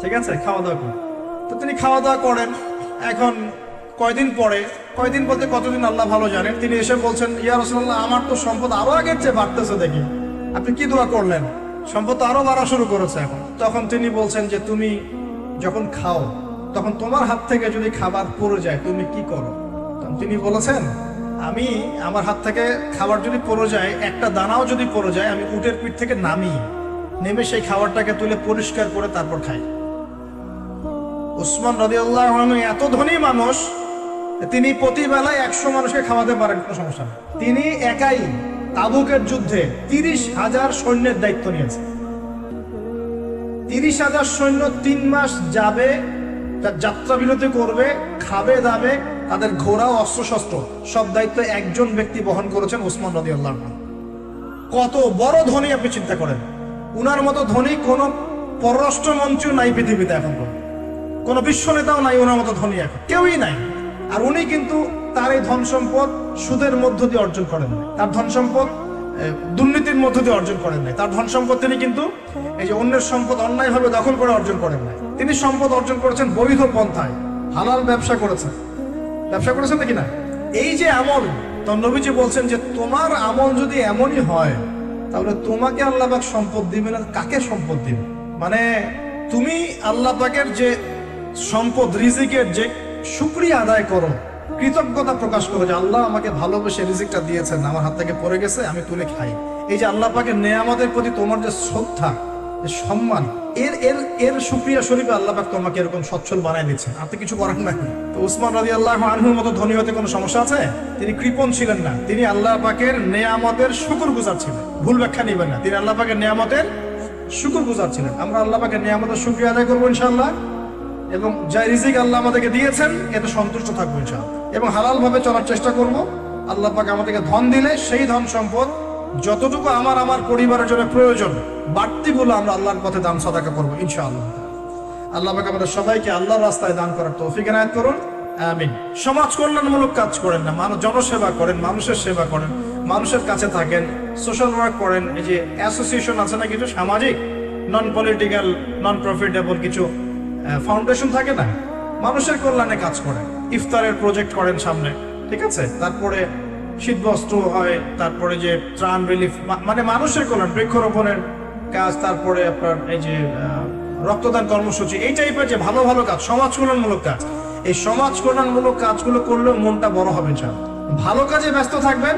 ঠিক আছে খাওয়া দাওয়া করো তো তিনি খাওয়া দাওয়া করেন। এখন কয়দিন পরে, কয়দিন বলতে কতদিন আল্লাহ ভালো জানেন, তিনি এসে বলছেন, ইয়া রসুল্লাহ আমার তো সম্পদ আরও আগের চেয়ে বাড়তেছে দেখি। আপনি কি দোয়া করলেন? সম্পদ আরও বাড়া শুরু করেছে এখন। তখন তিনি বলছেন যে, তুমি যখন খাও, তখন তোমার হাত থেকে যদি খাবার পড়ে যায়, তুমি কি করো? তখন তিনি বলেছেন, আমি আমার হাত থেকে খাবার যদি পড়ে যায়, একটা দানাও যদি পড়ে যায়, আমি উটের পিঠ থেকে নামি। নেমে সেই খাবারটাকে তুলে পরিষ্কার করে তারপর খাই। উসমান রদিয়াল্লাহ এত ধনী মানুষ, তিনি প্রতিবেলায় একশো মানুষকে খাওয়াতে পারেন, কোনো সমস্যা তিনি একাই তাবুকের যুদ্ধে তিরিশ হাজার সৈন্যের দায়িত্ব নিয়েছে তিরিশ হাজার সৈন্য তিন মাস যাবে, তার যাত্রা বিরতি করবে, খাবে, দাবে, তাদের ঘোড়া অস্ত্র শস্ত্র সব দায়িত্ব একজন ব্যক্তি বহন করেছেন উসমান রদি আল্লাহ কত বড় ধনী আপনি চিন্তা করেন। উনার মতো ধনী কোন পররাষ্ট্রমন্ত্রীও নাই পৃথিবীতে এখন। কোন বিশ্ব নেতাও নাই ওনার মতো ধনী এখন। কেউই নাই। আর উনি কিন্তু তার এই ধন সম্পদ সুদের মধ্য দিয়ে অর্জন করেন তার ধন সম্পদ দুর্নীতির মধ্য দিয়ে অর্জন করেন নাই। তার ধন সম্পদ তিনি কিন্তু এই যে অন্যের সম্পদ অন্যায়ভাবে দখল করে অর্জন করেন নাই। তিনি সম্পদ অর্জন করেছেন বৈধ পন্থায়। হালাল ব্যবসা করেছেন। ব্যবসা করেছেন নাকি না? এই যে আমল, তো নবীজি বলছেন যে তোমার আমল যদি এমনই হয়, তাহলে তোমাকে আল্লাহবাক সম্পদ দিবে না, কাকে সম্পদ দিবে? মানে তুমি আল্লাহ পাকের যে সম্পদ, রিজিকের যে শুক্রিয়া আদায় করো, কৃতজ্ঞতা প্রকাশ করো যে আল্লাহ আমাকে ভালোবেসে রিজিকটা দিয়েছেন, আমার হাত থেকে পড়ে গেছে, আমি তুলে খাই। এই যে আল্লাহ পাকের নেয়ামতের প্রতি তোমার যে শ্রদ্ধা সম্মান, এর এর এর সুপ্রিয়া শরীফে আল্লাহ পাক তোমাকে এরকম সচ্ছল বানায় দিচ্ছেন আপনি কিছু করার না তো উসমান রাজি আল্লাহ আনহুর মতো ধনী হতে কোনো সমস্যা আছে? তিনি কৃপণ ছিলেন না। তিনি আল্লাহ পাকের নেয়ামতের শুকুর গুজার ছিলেন। ভুল ব্যাখ্যা নেবেন না। তিনি আল্লাহ পাকের নেয়ামতের শুকুর গুজার ছিলেন। আমরা আল্লাহ পাকের নেয়ামতের শুক্রিয়া আদায় করব ইনশাআল্লাহ। এবং যা রিজিক আল্লাহ আমাদেরকে দিয়েছেন, এতে সন্তুষ্ট থাকব ইনশাআল্লাহ। এবং হালাল ভাবে চলার চেষ্টা করব। আল্লাহ পাক আমাদেরকে ধন দিলে সেই ধন সম্পদ যতটুকু আমার আমার পরিবারের জন্য প্রয়োজন, বাড়তি বাড়তিগুলো আমরা আল্লাহর পথে দান, সদাকা করব ইনশাআল্লাহ। আল্লাহ পাক আমাদের সবাইকে আল্লাহর রাস্তায় দান করার তৌফিক এনায়েত করুন। আমিন। সমাজ কল্যাণমূলক কাজ করেন না, মানুষ জনসেবা করেন, মানুষের সেবা করেন, মানুষের কাছে থাকেন, সোশ্যাল ওয়ার্ক করেন, এই যে অ্যাসোসিয়েশন আছে না কিছু সামাজিক নন পলিটিক্যাল নন প্রফিটেবল কিছু ফাউন্ডেশন থাকে না, মানুষের কল্যাণে কাজ করে। ইফতারের প্রজেক্ট করেন সামনে, ঠিক আছে? তারপরে শীতবস্ত্র হয়, তারপরে যে ত্রাণ রিলিফ মানে মানুষের কল্যাণ, বৃক্ষরোপণের কাজ, তারপরে আপনার এই যে রক্তদান কর্মসূচি, এই টাইপের যে ভালো ভালো কাজ, সমাজ কল্যাণমূলক কাজ, এই সমাজ কল্যাণমূলক কাজগুলো করলেও মনটা বড় হবে চান ভালো কাজে ব্যস্ত থাকবেন,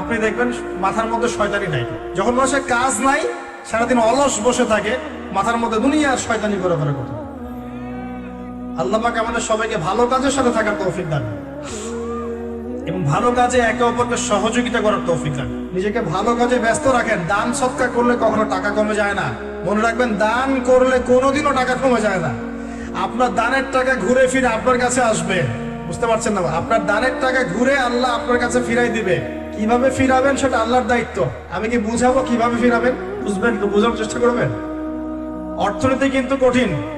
আপনি দেখবেন মাথার মধ্যে শয়তানি নাই। যখন মানুষের কাজ নাই, সারাদিন অলস বসে থাকে, মাথার মধ্যে দুনিয়ার শয়তানি করে করে কথা আল্লাহ পাক আমাদের সবাইকে ভালো কাজের সাথে থাকার তৌফিক দান। এবং ভালো কাজে একে অপরকে সহযোগিতা করার তৌফিক দান নিজেকে ভালো কাজে ব্যস্ত রাখেন। দান সৎকা করলে কখনো টাকা কমে যায় না। মনে রাখবেন, দান করলে কোনোদিনও টাকা কমে যায় না। আপনার দানের টাকা ঘুরে ফিরে আপনার কাছে আসবে। বুঝতে পারছেন না? আপনার দানের টাকা ঘুরে আল্লাহ আপনার কাছে ফিরাই দিবে। কীভাবে ফিরাবেন সেটা আল্লাহর দায়িত্ব। আমি কি বুঝাবো কীভাবে ফিরাবেন? বুঝবেন একটু বোঝার চেষ্টা করবেন? অর্থনীতি কিন্তু কঠিন।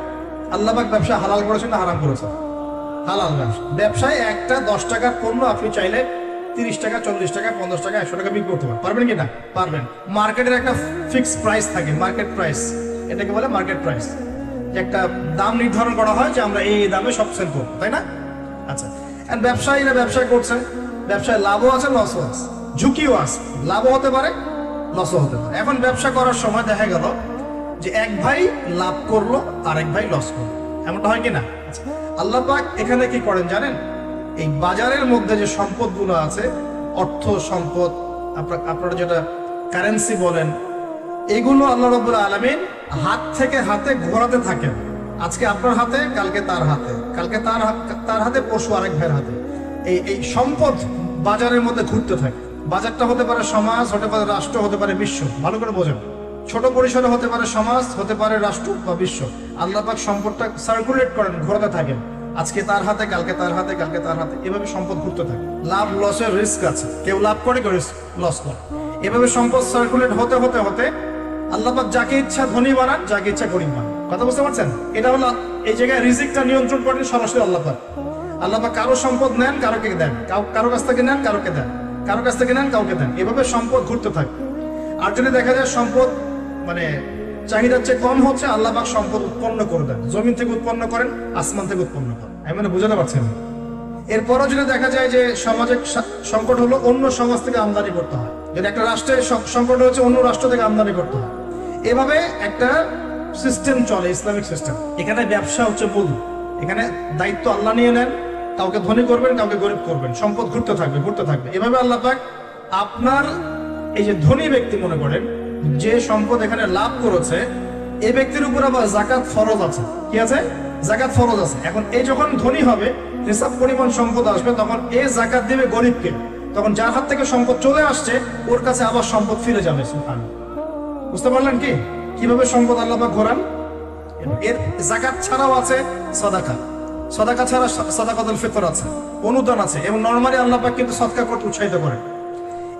আল্লাহ পাক ব্যবসা হালাল করেছেন না হারাম করেছেন? হালাল ব্যবসা। ব্যবসায় একটা দশ টাকার পণ্য আপনি চাইলে তিরিশ টাকা, চল্লিশ টাকা, পঞ্চাশ টাকা, একশো টাকা বিক্রি করতে পারেন পারবেন কি না? পারবেন। মার্কেটের একটা ফিক্সড প্রাইস থাকে মার্কেট প্রাইস এটাকে বলে মার্কেট প্রাইস একটা দাম নির্ধারণ করা হয় যে আমরা এই এই দামে সব সেল করব, তাই না? আচ্ছা। আর ব্যবসায়ীরা ব্যবসা করছে ব্যবসায় লাভও আছে লসও আছে। ঝুঁকিও আছে। লাভও হতে পারে লসও হতে পারে। এখন ব্যবসা করার সময় দেখা গেল যে এক ভাই লাভ করল আর এক ভাই লস করল। এমনটা হয় কি না আচ্ছা, আল্লাহ পাক এখানে কি করেন জানেন? এই বাজারের মধ্যে যে সম্পদগুলো আছে অর্থ সম্পদ আপনার যেটা কারেন্সি বলেন এগুলো আল্লাহ রব্বুল আলমিন হাত থেকে হাতে ঘোরাতে থাকেন। আজকে আপনার হাতে কালকে তার হাতে। কালকে তার তার হাতে পশু আরেক ভাইয়ের হাতে। এই এই সম্পদ বাজারের মধ্যে ঘুরতে থাকে। বাজারটা হতে পারে সমাজ হতে পারে রাষ্ট্র হতে পারে বিশ্ব। ভালো করে বোঝেন। ছোট পরিসরে হতে পারে সমাজ, হতে পারে রাষ্ট্র বা বিশ্ব। আল্লাহ পাক সম্পদটা সার্কুলেট করেন, ঘোরাতে থাকেন। আজকে তার হাতে, কালকে তার হাতে, কালকে তার হাতে। এভাবে সম্পদ ঘুরতে থাকে। লাভ লসের রিস্ক আছে। কেউ লাভ করে, কেউ লস করে। এভাবে সম্পদ সার্কুলেট হতে হতে হতে আল্লাহ পাক যাকে ইচ্ছা ধনী বানান, যাকে ইচ্ছা গরিব বানান। কথা বুঝতে পারছেন? এটা হলো এই জায়গায় রিজিকটা নিয়ন্ত্রণ করেন সরাসরি আল্লাহ পাক। আল্লাহ পাক কারও সম্পদ নেন, কারোকে দেন। কারও কাছ থেকে নেন, কারোকে দেন। কারও কাছ থেকে নেন, কাউকে দেন। এভাবে সম্পদ ঘুরতে থাকে। আর যদি দেখা যায় সম্পদ মানে চাহিদার চেয়ে কম হচ্ছে, আল্লাহ পাক সম্পদ উৎপন্ন করে দেন। জমিন থেকে উৎপন্ন করেন, আসমান থেকে উৎপন্ন করেন। আমি মানে বুঝাতে পারছেন না। এরপরও যদি দেখা যায় যে সমাজে সংকট হলো, অন্য সমাজ থেকে আমদানি করতে হয়। যদি একটা রাষ্ট্রের সংকট হচ্ছে অন্য রাষ্ট্র থেকে আমদানি করতে হয়। এভাবে একটা সিস্টেম চলে, ইসলামিক সিস্টেম এখানে ব্যবসা হচ্ছে মূল। এখানে দায়িত্ব আল্লাহ নিয়ে নেন, কাউকে ধনী করবেন, কাউকে গরিব করবেন। সম্পদ ঘুরতে থাকবে ঘুরতে থাকবে। এভাবে আল্লাহ পাক আপনার এই যে ধনী ব্যক্তি মনে করেন যে সম্পদ এখানে লাভ করেছে এই ব্যক্তির উপর আবার জাকাত ফরজ আছে। কি আছে? জাকাত ফরজ আছে। এখন এই যখন ধনী হবে, হিসাব পরিমাণ সম্পদ আসবে, তখন এই জাকাত দিবে গরিবকে। তখন যার হাত থেকে সম্পদ চলে আসছে, ওর কাছে আবার সম্পদ ফিরে যাবে। বুঝতে পারলেন কি? কীভাবে সম্পদ আল্লাহ ঘোরান? এর জাকাত ছাড়াও আছে সদাকা। সদাকা ছাড়া সদাকাতুল ফিতর আছে, অনুদান আছে, এবং নরমালি আল্লাহ পাক কিন্তু সদকা করতে উৎসাহিত করে।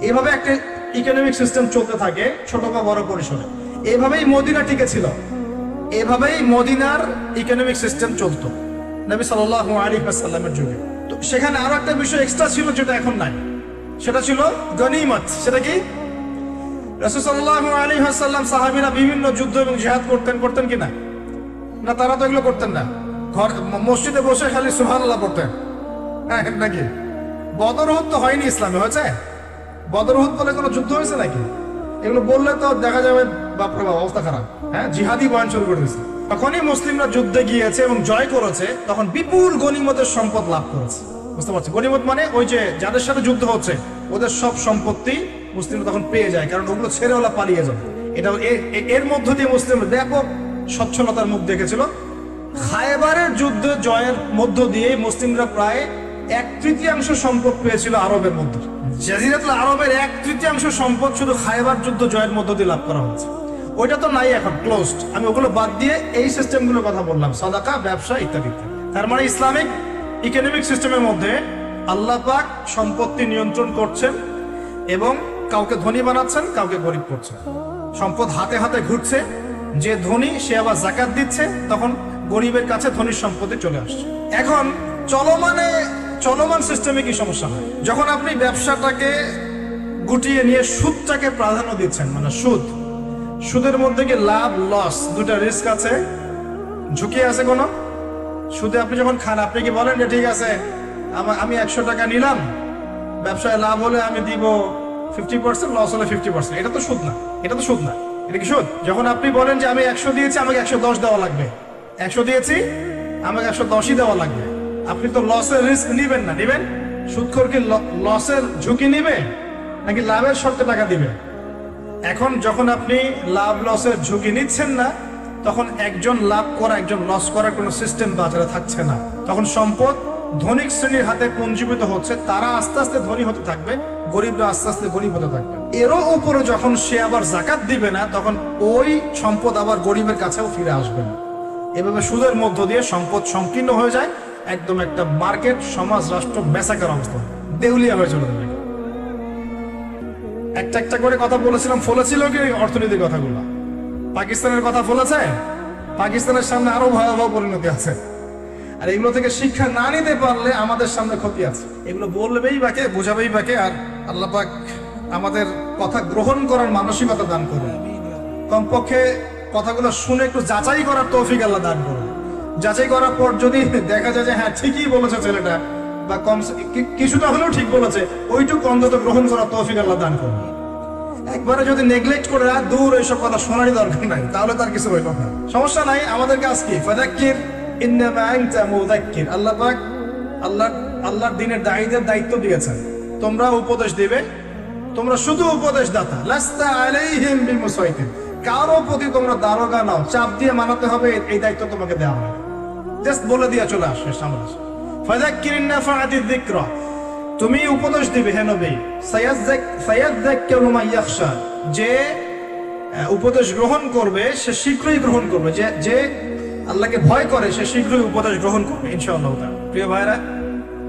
এইভাবে একটা ইকোনমিক সিস্টেম চলতে থাকে, ছোট বা বড় পরিসরে। এইভাবেই মদিনা টিকে ছিল। এভাবেই মদিনার ইকোনমিক সিস্টেম চলতো, নবী সাল্লাল্লাহু আলাইহি ওয়াসাল্লামের যুগে। তো সেখানে আরও একটা বিষয় এক্সট্রা ছিল যেটা এখন নাই। সেটা ছিল গনিমত। সেটা কি? রাসূল সাল্লাল্লাহু আলাইহি ওয়াসাল্লাম সাহাবীরা বিভিন্ন যুদ্ধ এবং জিহাদ করতেন করতেন কি না? তারা তো এগুলো করতেন না। ঘর, মসজিদে বসে খালি সুবহানাল্লাহ পড়তেন। হ্যাঁ নাকি? বদরহুদ তো হয়নি ইসলামে, হয়েছে? বদরহুদ বলে কোনো যুদ্ধ হয়েছে নাকি? এগুলো বললে তো দেখা যাবে বাপরে বাপ, অবস্থা খারাপ। হ্যাঁ জিহাদি বয়ান শুরু করে দিয়েছে। তখনই মুসলিমরা যুদ্ধে গিয়েছে এবং জয় করেছে, তখন বিপুল গনিমতের সম্পদ লাভ করেছে। বুঝতে পারছি? গনিমত মানে ওই যে যাদের সাথে যুদ্ধ হচ্ছে, ওদের সব সম্পত্তি মুসলিমরা তখন পেয়ে যায়, কারণ ওগুলো ছেড়ে ওলা পালিয়ে যাবে। এটা এর মধ্য দিয়ে মুসলিম ব্যাপক স্বচ্ছলতার মুখ দেখেছিল। খায়বারের যুদ্ধ জয়ের মধ্য দিয়ে মুসলিমরা প্রায় এক তৃতীয়াংশ সম্পদ পেয়েছিল আরবের মধ্যে। জাজিরাতুল আরবের এক তৃতীয়াংশ সম্পদ শুধু খায়বার যুদ্ধ জয়ের মধ্য দিয়ে লাভ করা হয়েছে ওইটা তো নাই এখন ক্লোজড আমি ওগুলো বাদ দিয়ে এই সিস্টেমগুলোর কথা বললাম, সদাকা, ব্যবসা ইত্যাদি তার মানে ইসলামিক ইকোনমিক সিস্টেমের মধ্যে আল্লাহ পাক সম্পত্তি নিয়ন্ত্রণ করছেন এবং কাউকে ধনী বানাচ্ছেন, কাউকে গরিব করছেন। সম্পদ হাতে হাতে ঘুরছে, যে ধনী সে আবার জাকাত দিচ্ছে, তখন গরিবের কাছে ধনীর সম্পত্তি চলে আসছে। এখন চলমানে চলমান সিস্টেমে কি সমস্যা হয়? যখন আপনি ব্যবসাটাকে গুটিয়ে নিয়ে সুদটাকে প্রাধান্য দিচ্ছেন মানে সুদ, সুদের মধ্যে কি লাভ লস দুটা রিস্ক আছে? ঝুঁকি আছে কোনো? সুদে আপনি যখন খান, আপনি কি বলেন যে, ঠিক আছে, আমা- একশো টাকা নিলাম, ব্যবসায় লাভ হলে আমি দিব ফিফটি পার্সেন্ট লস হলে ফিফটি পার্সেন্ট এটা তো সুদ না, এটা তো সুদ না, এটা কি সুদ? যখন আপনি বলেন যে, আমি একশো দিয়েছি, আমাকে একশো দশ দেওয়া লাগবে। একশো দিয়েছি, আমাকে একশো দশই দেওয়া লাগবে। আপনি তো লসের রিস্ক নিবেন না, নিবেন? সুদখোর কি লসের ঝুঁকি নিবে? নাকি লাভের শর্তে টাকা দিবে? এখন যখন আপনি লাভ লসের ঝুঁকি নিচ্ছেন না, তখন একজন লাভ করা, একজন লস করার কোনো সিস্টেম বাজারে থাকছে না। তখন সম্পদ ধনিক শ্রেণির হাতে পুঞ্জীভূত হচ্ছে, তারা আস্তে আস্তে ধনী হতে থাকবে, গরিবরা আস্তে আস্তে গরিব হতে থাকবে। এরও উপরে যখন সে আবার জাকাত দিবে না, তখন ওই সম্পদ আবার গরিবের কাছেও ফিরে আসবে না। এভাবে সুদের মধ্য দিয়ে সম্পদ সংকীর্ণ হয়ে যায় একদম একটা মার্কেট, সমাজ, রাষ্ট্র মেসাকার অবস্থা। দেউলিয়া হয়ে চলে যাবে। একটা একটা করে কথা বলেছিলাম, ফলেছিল কি অর্থনীতির কথাগুলো? পাকিস্তানের কথা ফলেছে? পাকিস্তানের সামনে আরও ভয়াবহ পরিণতি আছে। আর এগুলো থেকে শিক্ষা না নিতে পারলে আমাদের সামনে ক্ষতি আছে। এগুলো বলবেই বাকে, বোঝাবেই বাকে, আর আল্লাহ পাক আমাদের কথা গ্রহণ করার মানসিকতা দান করুন। কমপক্ষে কথাগুলো শুনে একটু যাচাই করার তৌফিক আল্লাহ দান করুন। যাচাই করার পর যদি দেখা যায় যে হ্যাঁ ঠিকই বলেছে ছেলেটা, বা কম কিছুটা হলেও ঠিক বলেছে, ওইটুকু অন্তত গ্রহণ করার তৌফিক আল্লাহ দান করুন। একবারে যদি নেগলেক্ট করে রাখ দূর এইসব কথা শোনারই দরকার নাই, তাহলে তার কিছু হইল না। সমস্যা নাই আমাদের কাজ কি? ফাদাক্কির ইন্নামা আনতা মুযাক্কির। আল্লাহ পাক আল্লাহ আল্লাহর দিনের দায়ীদের দায়িত্ব দিয়েছেন। তোমরা উপদেশ দিবে, তোমরা শুধু উপদেশ দাতা লাস্তা আলাইহিম বিমুসাইতিন। কারও প্রতি তোমরা দারোগা নাও, চাপ দিয়ে মানাতে হবে, এই দায়িত্ব তোমাকে দেওয়া হয় জাস্ট বলে দিয়ে চলে আসবে সামনে আসো। ফাযাক্কিরিন নাফাআতি যিকরা। তুমি উপদেশ দিবে হে নবী। সায়াজ্জাক সায়াজ্জাক্কারু মান ইয়াখশা। যে উপদেশ গ্রহণ করবে, সে শীঘ্রই গ্রহণ করবে। যে যে আল্লাহকে ভয় করে, সে শীঘ্রই উপদেশ গ্রহণ করবে, ইনশাআল্লাহ প্রিয় ভাইরা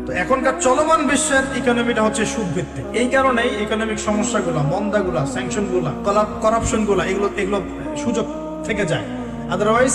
তো এখনকার চলমান বিশ্বের ইকোনমিটা হচ্ছে সুদ ভিত্তিক এই কারণেই ইকোনমিক সমস্যাগুলো, মন্দাগুলা স্যাংশনগুলা করাপশনগুলা এগুলো এগুলো সুযোগ থেকে যায়। আদারওয়াইজ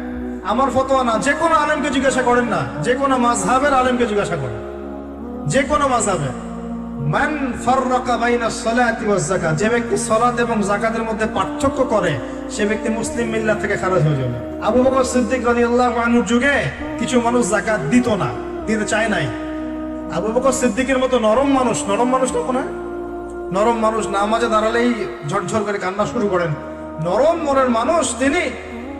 আমার ফতোয়া না, যে কোনো আলেমকে জিজ্ঞাসা করেন না, যে কোনো মাযহাবের আলেমকে জিজ্ঞাসা করেন। যে কোনো মাযহাবে। মান ফাররাকা বাইনা সালাতি ওয়াজ যাকাত, যে ব্যক্তি সালাত এবং যাকাতের মধ্যে পার্থক্য করে, সে ব্যক্তি মুসলিম মিল্লাত থেকে খারাজ হয়ে যাবে। আবু বকর সিদ্দিক রাদিয়াল্লাহু আনহুর যুগে কিছু মানুষ যাকাত দিত না, দিতে চায় নাই। আবু বকর সিদ্দিকের মতো নরম মানুষ নরম মানুষ তখন না নরম মানুষ নামাজে দাঁড়ালেই ঝরঝর করে কান্না শুরু করেন। নরম মনের মানুষ তিনি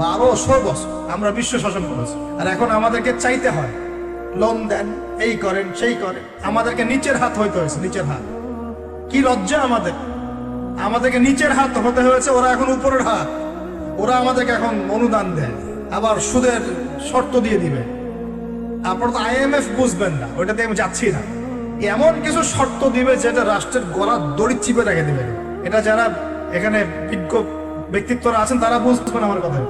বারোশো বছর আমরা বিশ্ব শাসন করেছি। আর এখন আমাদেরকে চাইতে হয়, লোন দেন, এই করেন, সেই করেন। আমাদেরকে নিচের হাত হইতে হয়েছে, নিচের হাত। কি লজ্জা আমাদের। আমাদেরকে নিচের হাত হতে হয়েছে, ওরা এখন উপরের হাত। ওরা আমাদেরকে এখন অনুদান দেয়, আবার সুদের শর্ত দিয়ে দিবে। আপনারা তো আইএমএফ বুঝবেন না, ওইটাতে আমি যাচ্ছি না। এমন কিছু শর্ত দিবে যেটা রাষ্ট্রের গলা দড়ি চিপে রেখে দিবে। এটা যারা এখানে বিজ্ঞ ব্যক্তিত্বরা আছেন, তারা বুঝবেন আমার কথা।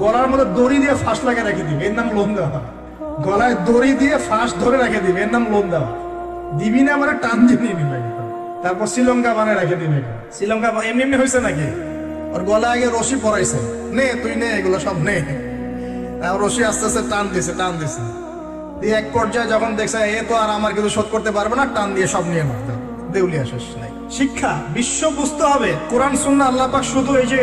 গলার মধ্যে দড়ি দিয়ে ফাঁস লাগিয়ে রেখে দিবে, এর নাম লোন দেওয়া। গলায় দড়ি দিয়ে ফাঁস ধরে রেখে দিবে, এর নাম লোন দেওয়া। দিবি না মানে টান নিবে তারপর শ্রীলঙ্কা বানায় রেখে দিবে শ্রীলঙ্কা এমনি এমনি হয়েছে নাকি? ওর গলায় আগে রশি পরাইছে। নে, তুই নে, এগুলো সব নে। রশি আস্তে আস্তে টান দিছে টান দিছে। দিয়ে এক পর্যায়ে যখন দেখছে এ তো আর আমার কিছু শোধ করতে পারবে না, টান দিয়ে সব নিয়ে নাও দেউলিয়া শেষ নাই। শিক্ষা, বিশ্ব বুঝতে হবে। কোরআন সুন্না আল্লাহ পাক শুধু এই যে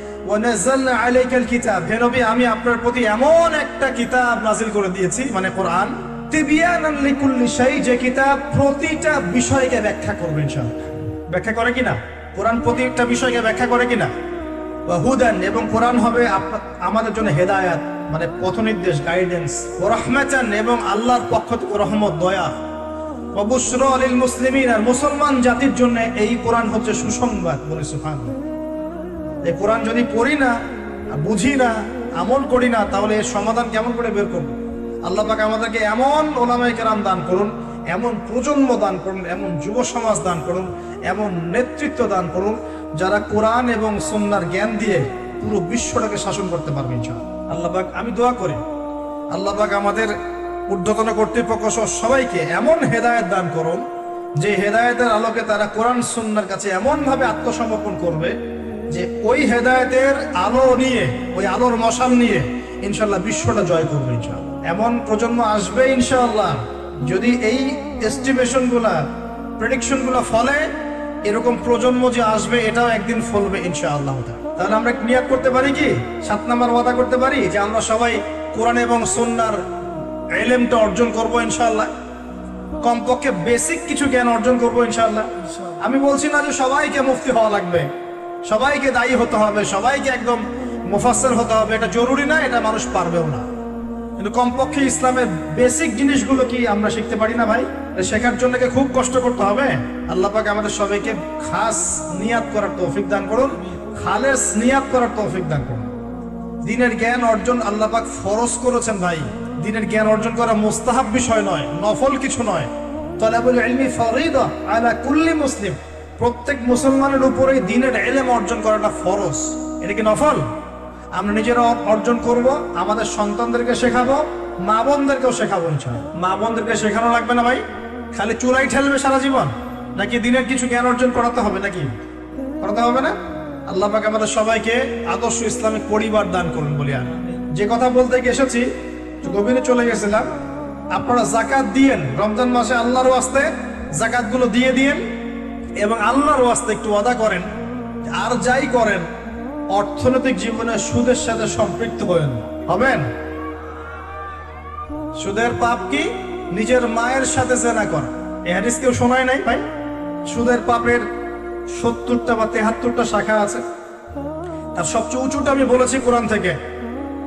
আলাইকাল কিতাব হে নবী, আমি আপনার প্রতি এমন একটা কিতাব নাজিল করে দিয়েছি মানে কোরআন। তিবিয়ানান লিকুল্লি শাই, যে কিতাব প্রতিটা বিষয়কে ব্যাখ্যা করবে ইনশাআল্লাহ। ব্যাখ্যা করে কিনা? কোরআন প্রতিটা বিষয়কে ব্যাখ্যা করে কিনা? হুদান, এবং কোরআন হবে আমাদের জন্য হেদায়াত মানে পথনির্দেশ গাইডেন্স ও এবং আল্লাহর পক্ষ থেকে রহমত, দয়া। অবশ্র আলিল মুসলিমিন, আর মুসলমান জাতির জন্য এই কোরআন হচ্ছে সুসংবাদ, বলে সুফান এই কোরআন যদি পড়ি না বুঝি না, আমল করি না, তাহলে এর সমাধান কেমন করে বের করব? আল্লাহ পাক আমাদেরকে এমন ওলামাই কেরাম দান করুন, এমন প্রজন্ম দান করুন, এমন যুব সমাজ দান করুন, এমন নেতৃত্ব দান করুন, যারা কোরআন এবং সন্ন্যার জ্ঞান দিয়ে পুরো বিশ্বটাকে শাসন করতে পারবে আল্লাহ পাক, আমি দোয়া করি, আল্লাহ পাক আমাদের ঊর্ধ্বতন কর্তৃপক্ষ সহ সবাইকে এমন হেদায়েত দান করুন, যে হেদায়েতের আলোকে তারা কোরআন সুন্নার কাছে এমনভাবে আত্মসমর্পণ করবে যে ওই হেদায়তের আলো নিয়ে, ওই আলোর মশাল নিয়ে ইনশাল্লাহ বিশ্বটা জয় করবে ইনশাল্লাহ। এমন প্রজন্ম আসবে ইনশাআল্লাহ যদি এই এস্টিমেশনগুলা প্রেডিকশনগুলা ফলে এরকম প্রজন্ম যে আসবে, এটাও একদিন ফলবে ইনশাআল্লাহ। তাহলে আমরা নিয়াত করতে পারি কি? সাত নাম্বার ওয়াদা করতে পারি যে আমরা সবাই কোরআন এবং সন্ন্যার এলেমটা অর্জন করব ইনশাআল্লাহ। কমপক্ষে বেসিক কিছু জ্ঞান অর্জন করব ইনশাআল্লাহ। আমি বলছি না যে সবাইকে মুফতি হওয়া লাগবে। সবাইকে দায়ী হতে হবে, সবাইকে একদম মুফাসসির হতে হবে। এটা জরুরি না, এটা মানুষ পারবেও না। কিন্তু কমপক্ষে ইসলামের বেসিক জিনিসগুলো কি আমরা শিখতে পারি না ভাই? শেখার জন্য খুব কষ্ট করতে হবে? আল্লাহ পাক আমাদের সবাইকে খাস নিয়াত করার তৌফিক দান করুন, খালেস নিয়াত করার তৌফিক দান করুন। দিনের জ্ঞান অর্জন আল্লাহ পাক ফরজ করেছেন ভাই। দিনের জ্ঞান অর্জন করা মোস্তাহাব বিষয় নয়, নফল কিছু নয়। তলাবুল ইলমি ফরিদা আলা কুল্লি মুসলিম। প্রত্যেক মুসলমানের উপরে দিনের এলেম অর্জন করাটা ফরজ। এটা কি নফল? আমরা নিজেরা অর্জন করব, আমাদের সন্তানদেরকে শেখাবো, মা বোনদেরকেও শেখাবো মা বোনদেরকে শেখানো লাগবে না ভাই? খালি চুলাই ঠেলবে সারা জীবন? নাকি দিনের কিছু জ্ঞান অর্জন করাতে হবে নাকি? করাতে হবে না? আল্লাহ পাক আমাদের সবাইকে আদর্শ ইসলামিক পরিবার দান করুন বলি আর যে কথা বলতে গিয়ে এসেছি, গভীরে চলে গেছিলাম। আপনারা জাকাত দিয়েন। রমজান মাসে আল্লাহর আসতে জাকাতগুলো দিয়ে দিয়েন। এবং আল্লাহর ওয়াস্তে একটু ওয়াদা করেন আর যাই করেন, অর্থনৈতিক জীবনে সুদের সাথে সম্পৃক্ত হবেন হবেন? সুদের পাপ কি? নিজের মায়ের সাথে জেনা করা। হাদিস কেউ শোনায় নাই ভাই? সুদের পাপের সত্তরটা বা তেহাত্তরটা শাখা আছে। তার সবচেয়ে উঁচুটা আমি বলেছি কোরআন থেকে।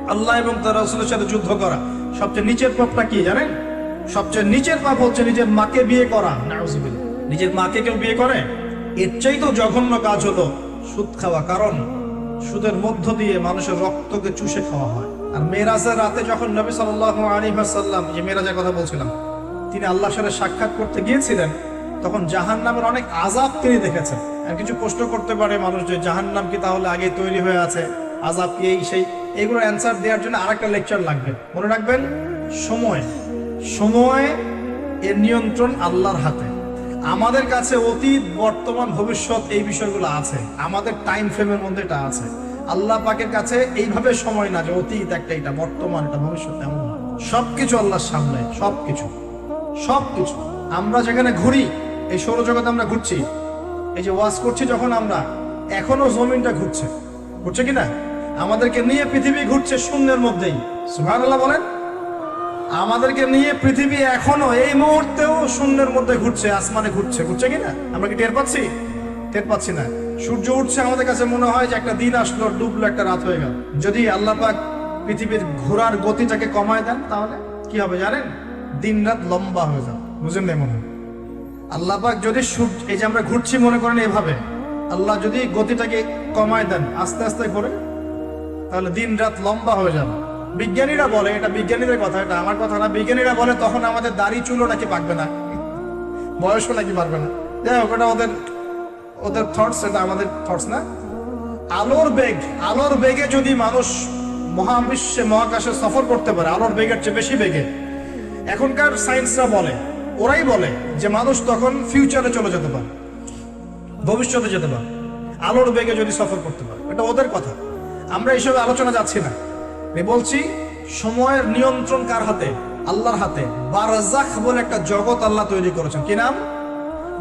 আল্লাহ এবং তার রসুলের সাথে যুদ্ধ করা। সবচেয়ে নিচের পাপটা কি জানেন? সবচেয়ে নিচের পাপ হচ্ছে নিজের মাকে বিয়ে করা। নাউজুবিল্লাহ। নিজের মাকে কেউ বিয়ে করে? এর চাইতেও জঘন্য কাজ হলো সুদ খাওয়া, কারণ সুদের মধ্য দিয়ে মানুষের রক্তকে চুষে খাওয়া হয়। আর মেরাজের রাতে যখন নবী সাল্লাল্লাহু আলাইহি ওয়াসাল্লাম, যে মেরাজের কথা বলছিলাম, তিনি আল্লাহর সাথে সাক্ষাৎ করতে গিয়েছিলেন, তখন জাহান নামের অনেক আজাব তিনি দেখেছেন। আর কিছু প্রশ্ন করতে পারে মানুষ যে জাহান নাম কি তাহলে আগে তৈরি হয়ে আছে? আজাব কি এই সেই? এগুলো অ্যান্সার দেওয়ার জন্য আরেকটা লেকচার লাগবে। মনে রাখবেন, সময়। সময় এর নিয়ন্ত্রণ আল্লাহর হাতে। আমাদের কাছে অতীত, বর্তমান, ভবিষ্যৎ এই বিষয়গুলো আছে। আমাদের টাইম ফ্রেমের মধ্যে এটা আছে। আল্লাহ পাকের কাছে এইভাবে সময় না যে অতীত একটা এটা, বর্তমান এটা, ভবিষ্যৎ এমন না। সবকিছু আল্লাহর সামনে, সবকিছু। সবকিছু। আমরা যেখানে ঘুরি, এই সৌরজগতে আমরা ঘুরছি। এই যে ওয়াশ করছি যখন আমরা, এখনও জমিনটা ঘুরছে। ঘুরছে কি না আমাদেরকে নিয়ে পৃথিবী ঘুরছে শূন্যের মধ্যেই। সুবহানাল্লাহ বলেন। আমাদেরকে নিয়ে পৃথিবী এখনও এই মুহূর্তেও শূন্যের মধ্যে ঘুরছে, আসমানে ঘুরছে। ঘুরছে কিনা? আমরা কি টের পাচ্ছি? টের পাচ্ছি না। সূর্য উঠছে আমাদের কাছে মনে হয় যে একটা দিন আসলো, ডুবলো একটা রাত হয়ে গেল। যদি আল্লাহ পাক পৃথিবীর ঘোরার গতিটাকে কমায় দেন তাহলে কি হবে জানেন? দিন রাত লম্বা হয়ে যাবে। বুঝেন না মনে আল্লাহ পাক যদি সূর্য এই যে আমরা ঘুরছি মনে করেন এভাবে, আল্লাহ যদি গতিটাকে কমায় দেন আস্তে আস্তে করে, তাহলে দিন রাত লম্বা হয়ে যাবে। বিজ্ঞানীরা বলে, এটা বিজ্ঞানীদের কথা, এটা আমার কথা না, বিজ্ঞানীরা বলে তখন আমাদের দাড়ি চুলও নাকি পাকবে না। বয়সও নাকি পারবে না। যাই হোক, ওটা ওদের ওদের থটস এটা আমাদের থটস না। আলোর বেগ, আলোর বেগে যদি মানুষ মহাবিশ্বে, মহাকাশে সফর করতে পারে, আলোর বেগের চেয়ে বেশি বেগে। এখনকার সায়েন্সরা বলে, ওরাই বলে যে মানুষ তখন ফিউচারে চলে যেতে পারে, ভবিষ্যতে যেতে পারে, আলোর বেগে যদি সফর করতে পারে। এটা ওদের কথা। আমরা এইসব আলোচনা যাচ্ছি না। বলছি, সময়ের নিয়ন্ত্রণ কার হাতে? আল্লাহর হাতে। বারজাখ বলে একটা জগৎ আল্লাহ তৈরি করেছেন। কি নাম?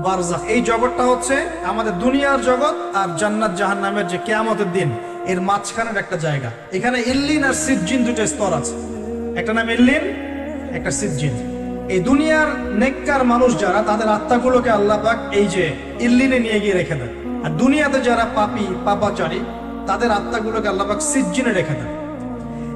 বারজাখ। এই জগৎটা হচ্ছে আমাদের দুনিয়ার জগৎ আর জান্নাত জাহান্নামের যে কেয়ামতের দিন, এর মাঝখানের একটা জায়গা। এখানে ইল্লিন আর সিজ্জিন দুটো স্তর আছে। একটা নাম ইল্লিন, একটা সিজ্জিন। এই দুনিয়ার নেককার মানুষ যারা, তাদের আত্মাগুলোকে আল্লাহ পাক এই যে ইল্লিনে নিয়ে গিয়ে রেখে দেন। আর দুনিয়াতে যারা পাপী, পাপাচারী, তাদের আত্মাগুলোকে আল্লাহ পাক সিজ্জিনে রেখে দেন।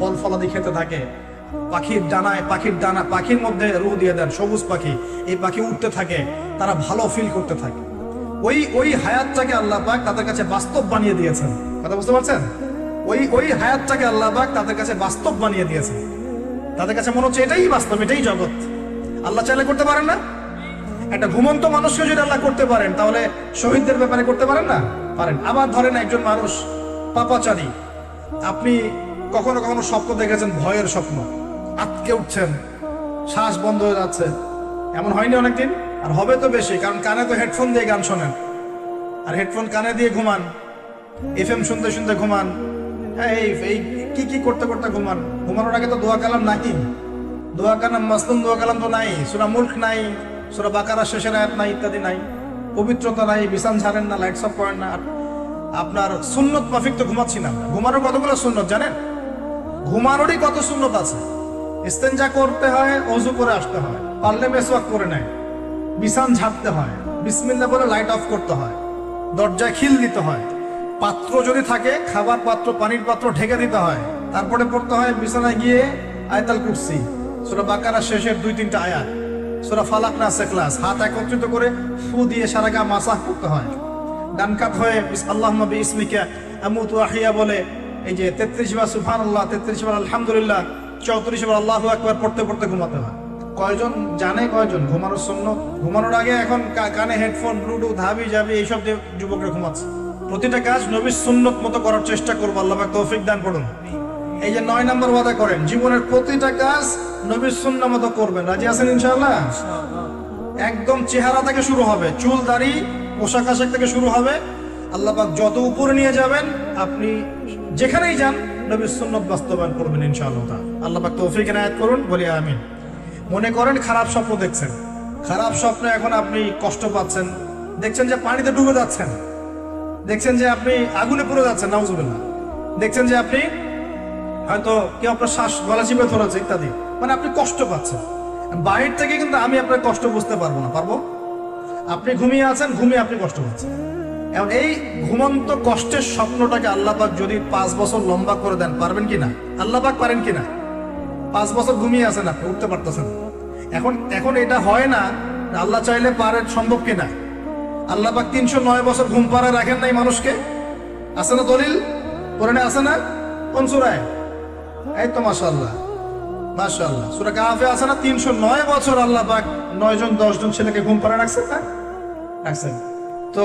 ফল ফলাদি খেতে থাকে। পাখির ডানায়, পাখির ডানা, পাখির মধ্যে রুহ দিয়ে দেন, সবুজ পাখি। এই পাখি উঠতে থাকে, তারা ভালো ফিল করতে থাকে। ওই ওই হায়াতটাকে আল্লাহ পাক তাদের কাছে বাস্তব বানিয়ে দিয়েছেন। কথা বুঝতে পারছেন? ওই ওই হায়াতটাকে আল্লাহ পাক তাদের কাছে বাস্তব বানিয়ে দিয়েছেন। তাদের কাছে মনে হচ্ছে এটাই বাস্তব, এটাই জগৎ। আল্লাহ চাইলে করতে পারেন না? একটা ঘুমন্ত মানুষকে যদি আল্লাহ করতে পারেন, তাহলে শহীদদের ব্যাপারে করতে পারেন না? পারেন। আবার ধরেন একজন মানুষ, পাপাচারী। আপনি কখনো কখনো স্বপ্ন দেখেছেন ভয়ের স্বপ্ন। আটকে উঠছেন শ্বাস বন্ধ হয়ে যাচ্ছে। এমন হয়নি অনেকদিন? আর হবে তো বেশি কারণ কানে তো হেডফোন দিয়ে গান শোনেন। আর হেডফোন কানে দিয়ে ঘুমান। এফ এম শুনতে শুনতে ঘুমান। হ্যাঁ, এই এই কি কি করতে করতে ঘুমান? ঘুমানোর আগে তো দোয়া কালাম নাই দোয়া কালাম মাসলুম দোয়া কালাম তো নাই। সুরা মুল্ক নাই সুরা বাকারা শেষের আয়াত নাই ইত্যাদি নাই। পবিত্রতা নাই বিছান ছাড়েন না লাইটস অফ করেন না। আপনার সুন্নত মাফিক তো ঘুমাচ্ছি না। ঘুমানোর কতগুলো সুন্নত জানেন? ঘুমানোরই কত সুন্নত আছে। ইস্তেঞ্জা করতে হয়, অজু করে আসতে হয়। পারলে মেসওয়াক করে নেয়। বিছান ঝাড়তে হয়। বিসমিল্লা বলে লাইট অফ করতে হয়। দরজায় খিল দিতে হয়। পাত্র যদি থাকে, খাবার পাত্র, পানির পাত্র ঢেকে দিতে হয়। তারপরে পড়তে হয়, বিছানায় গিয়ে আয়তাল কুরসি। সুরা বাকারা শেষের দুই তিনটা আয়াত। সুরা ফালাক না ক্লাস। হাত একত্রিত করে ফু দিয়ে সারা গা মাসাহ করতে হয়। ডান কাত হয়ে আল্লাহ নবী ইসমিকা আমুতু আহিয়া বলে এই যে তেত্রিশ বার সুফান আল্লাহ তেত্রিশ বার আলহামদুলিল্লাহ, চৌত্রিশ বার আল্লাহ একবার পড়তে পড়তে ঘুমাতে হয়। কয়জন জানে কয়জন? ঘুমানোর জন্য ঘুমানোর আগে এখন কানে হেডফোন ব্লুটুথ হাবি যাবি এইসব দিয়ে যুবকরা ঘুমাচ্ছে। প্রতিটা কাজ নবীর সুন্নত মতো করার চেষ্টা করব, আল্লাহ তৌফিক দান করুন। এই যে নয় নম্বর ওয়াদা করেন, জীবনের প্রতিটা কাজ নবীর সুন্ন মতো করবেন। রাজি আছেন ইনশাআল্লাহ? একদম চেহারা থেকে শুরু হবে, চুল দাড়ি, পোশাক আশাক থেকে শুরু হবে। আল্লাহ যত উপরে নিয়ে যাবেন, আপনি যেখানেই যান, নবীর সুন্নত বাস্তবায়ন করবেন ইনশাআল্লাহ। আল্লাহ পাক তৌফিক এনায়েত করুন, বলি আমিন। মনে করেন খারাপ স্বপ্ন দেখছেন। খারাপ স্বপ্নে এখন আপনি কষ্ট পাচ্ছেন। দেখছেন যে পানিতে ডুবে যাচ্ছেন। দেখছেন যে আপনি আগুনে পুড়ে যাচ্ছেন, নাউজুবিল্লাহ। দেখছেন যে আপনি হয়তো কেউ আপনার শ্বাস গলা চিপে ধরেছে ইত্যাদি। মানে আপনি কষ্ট পাচ্ছেন। বাইরে থেকে কিন্তু আমি আপনার কষ্ট বুঝতে পারব না, পারব? আপনি ঘুমিয়ে আছেন, ঘুমিয়ে আপনি কষ্ট পাচ্ছেন। এখন এই ঘুমন্ত কষ্টের স্বপ্নটাকে আল্লাহ পাক যদি পাঁচ বছর লম্বা করে দেন, পারবেন কি না? আল্লাহ পারেন কি না? পাঁচ বছর ঘুমিয়ে আছেন আপনি, উঠতে পারতেছেন। এখন এখন এটা হয় না, আল্লাহ চাইলে পারে, সম্ভব কিনা আল্লাহ পাক তিনশো নয় বছর ঘুম পাড়া রাখেন নাই মানুষকে? আছে না দলিল? কোরআনে আছে না? কোন এই তো মাশাআল্লাহ মাশাআল্লাহ। সুরা কাহফে আছে না? 309 বছর আল্লাহ পাক 9 জন 10 জন ছেলেকে ঘুম পাড়া রাখছেন না? রাখছেন। তো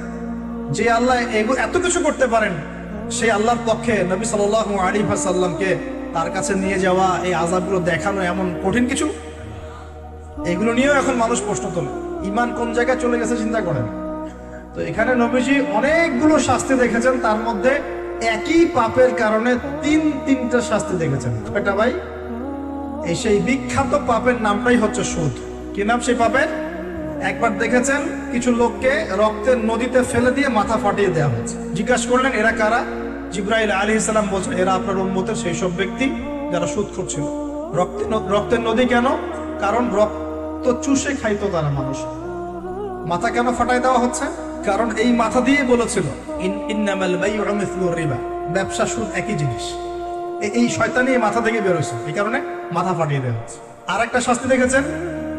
যে আল্লাহ এত কিছু করতে পারেন সেই আল্লাহর পক্ষে নবী সাল্লাহ আলী সাল্লামকে তার কাছে নিয়ে যাওয়া, এই আজাবগুলো দেখানো এমন কঠিন কিছু? এগুলো নিয়েও এখন মানুষ প্রশ্ন তোলে। ইমান কোন জায়গায় চলে গেছে চিন্তা করেন। তো এখানে নবীজি অনেকগুলো শাস্তি দেখেছেন, তার মধ্যে একই পাপের কারণে তিন তিনটা শাস্তি দেখেছেন। এটা ভাই, এই সেই বিখ্যাত পাপের নামটাই হচ্ছে সুদ। কি নাম সেই পাপের? একবার দেখেছেন? কিছু লোককে রক্তের নদীতে ফেলে দিয়ে মাথা ফাটিয়ে দেওয়া হয়েছে। জিজ্ঞাসা করলেন, এরা কারা? জিব্রাইল আলী ইসলাম বলছেন, এরা আপনার উন্মতের সেই সব ব্যক্তি যারা সুদ করছিল রক্তের রক্তের নদী কেন? কারণ রক্ত চুষে খাইতো তারা মানুষ। মাথা কেন ফাটাই দেওয়া হচ্ছে? কারণ এই মাথা দিয়ে বলেছিল ব্যবসা সুদ একই জিনিস। এই শয়তানি মাথা থেকে বেরোছে এই কারণে মাথা ফাটিয়ে দেওয়া হচ্ছে। আর একটা শাস্তি দেখেছেন?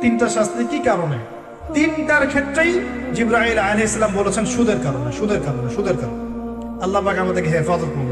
তিনটা শাস্তি কি কারণে? তিনটার ক্ষেত্রেই জিব্রাহিল আলহ ইসলাম বলেছেন সুদের কারণে সুদের কারণে সুদের কারণে। আল্লাহ আমাদেরকে হেফাজত করব